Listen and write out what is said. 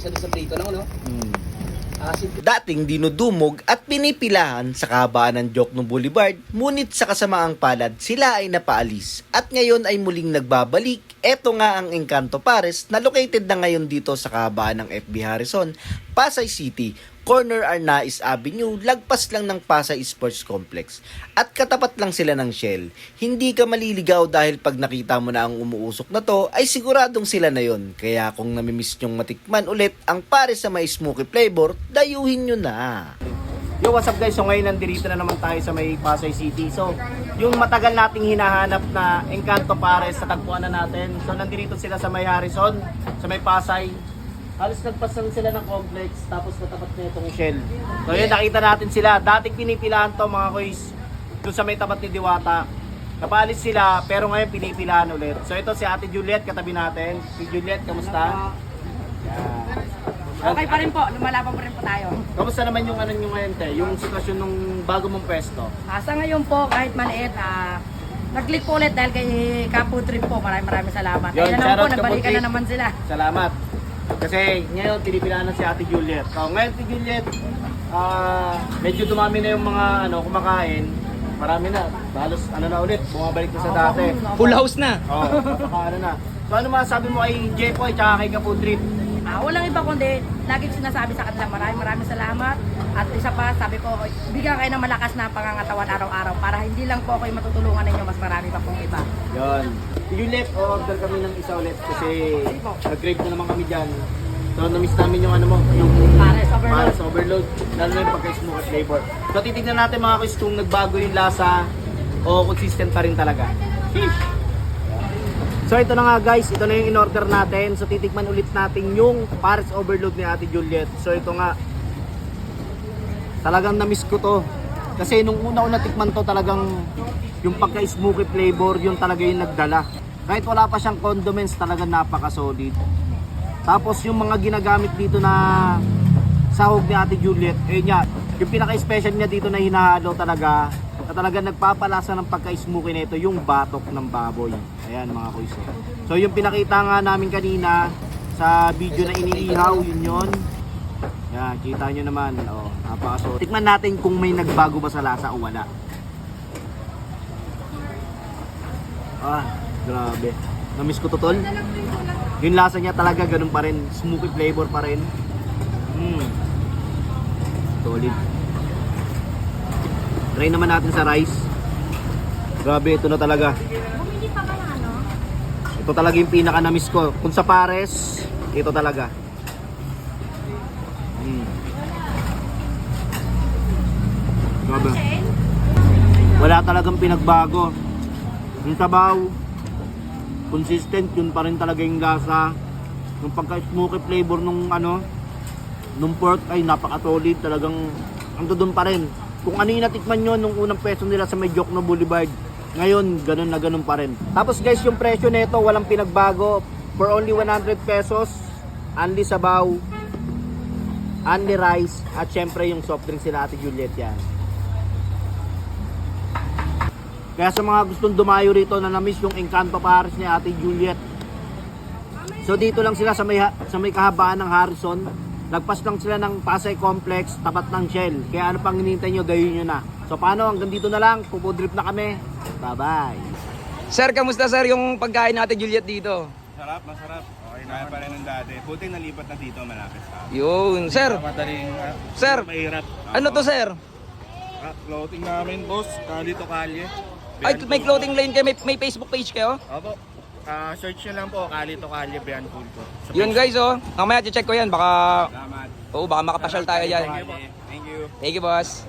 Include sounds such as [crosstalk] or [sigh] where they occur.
Kaysa doon sa prito lang, no? Asin. Dating dinudumog at pinipilahan sa kahabaan ng Jokno Boulevard, ngunit sa kasamaang palad sila ay napaalis at ngayon ay muling nagbabalik. Ito nga ang Encanto Pares na located na ngayon dito sa kahabaan ng FB Harrison, Pasay City, corner Arnaiz Avenue, lagpas lang ng Pasay Sports Complex. At katapat lang sila ng Shell. Hindi ka maliligaw dahil pag nakita mo na ang umuusok na to, ay siguradong sila na yon. Kaya kung namimiss nyong matikman ulit ang Pares sa may smoky flavor, dayuhin nyo na. Yo, what's up guys? So ngayon nandito na naman tayo sa may Pasay City. So, yung matagal nating hinahanap na Encanto Pares sa tagpuan na natin. So, nandito sila sa may Harrison, sa may Pasay. Halos nagpasan sila ng complex, tapos natapat na itong Shell. So, yun, nakita natin sila. Dating pinipilahan to mga kuys, doon sa may tapat ni Diwata. Napalis sila, pero ngayon pinipilahan ulit. So, ito si Ate Juliet, katabi natin. Si Juliet, kamusta? Yan. Okay pa rin po, lumalaban pa rin po tayo. Kamusta naman yung ano nyo ngayon, te? Yung sitwasyon nung bago mong pwesto? Ah, sa ngayon po, kahit maliit, ah, nag-click po ulit dahil kay Kapo Trip po. Maraming maraming salamat. Yun, Ayun na naman po, nagbalikan na naman sila. Salamat. Kasi ngayon, pinipilahan na si Ate Juliet. So, ngayon, si Juliet, ah, medyo dumami na yung mga ano, kumakain. Marami na. Halos ano na ulit, bumabalik na sa dati. Full house na. Oo, [laughs] oh, ano na. So, ano masasabi mo kay Jepoy at kay Kapo Trip? Ah, walang iba kundi, laging sinasabi sa kanila, maraming maraming salamat. At isa pa, sabi ko, bigyan kayo ng malakas na pangangatawan araw-araw para hindi lang po yung matutulungan ninyo, mas marami pa pong iba. Yun. Si Juliet, order kami ng isa ulit kasi nag-crave na naman kami dyan. So, na-miss namin yung ano mo, yung Pares overload. Pares overload. Lalo na yung pagka-smoke flavor. So, titignan natin mga kuys kung nagbago yung lasa o consistent pa rin talaga. Sheesh! So, ito na nga guys. Ito na yung in-order natin. So, titikman ulit natin yung Pares overload ni Ate Juliet. So, ito nga. Talagang na-miss ko to. Kasi nung una ko natikman to talagang yung pagka-smoky flavor, yung talaga yung nagdala. Kahit wala pa siyang condiments, talagang napaka-solid. Tapos yung mga ginagamit dito na sahog ni Ate Juliet, eh niya, yung pinaka-special niya dito na hinahalo talaga, na talaga nagpapalasa ng pagka-smoky nito, yung batok ng baboy. Ayan mga kuiso. So yung pinakita nga namin kanina sa video na iniihaw, yun yun. Yan, kita nyo naman. Oh, napakaso. Tikman natin kung may nagbago ba sa lasa o wala. Ah, grabe. Namiss ko to tol. Yung lasa niya talaga ganun pa rin. Smoky flavor pa rin. Mm. Solid. Try naman natin sa rice. Grabe, ito na talaga. Bumili pa ba na ano? Ito talaga yung pinaka na-miss ko. Kung sa pares, ito talaga. Mm. Grabe. Wala talagang pinagbago. Yung sabaw, consistent, yun pa rin talaga yung lasa. Yung pagka-smoky flavor nung ano, nung pork ay napaka-solid. Talagang, ando doon pa rin. Kung ano yung natikman nyo nung unang peso nila sa may Jokno Boulevard, ngayon, ganun na ganun pa rin. Tapos guys, yung presyo nito walang pinagbago. For only 100 pesos, only sabaw, only rice, at syempre yung soft drink sila Ate Juliet yan. Kaya sa mga gustong dumayo rito na na-miss yung Encanto Paris ni Ate Juliet. So dito lang sila sa may, sa may kahabaan ng Harrison. Nagpas lang sila ng Pasay Complex, tapat ng Shell. Kaya ano pang hinihintay nyo, gayon nyo na. So paano, hanggang dito na lang. Pupudrip na kami. Bye-bye. Sir, kamusta sir yung pagkain natin Juliet dito? Sarap, masarap. Okay na pa rin ng dati. Buti nalipat na dito malapit sa amin. Yun, sir. Madaling, ah, Sir, mahirap. Ano to sir? Ah, clothing namin, boss. Kali to kalye. Ay, may clothing line kayo, may, may Facebook page kayo? Opo. Ah, search nyo lang po, Kali to kalye, Brian Pulco. Sa Yun guys oh. Mamaya check ko yan, baka Salamat. Oo, baka makapasyal tayo Kali Kalye. Thank you. Thank you boss.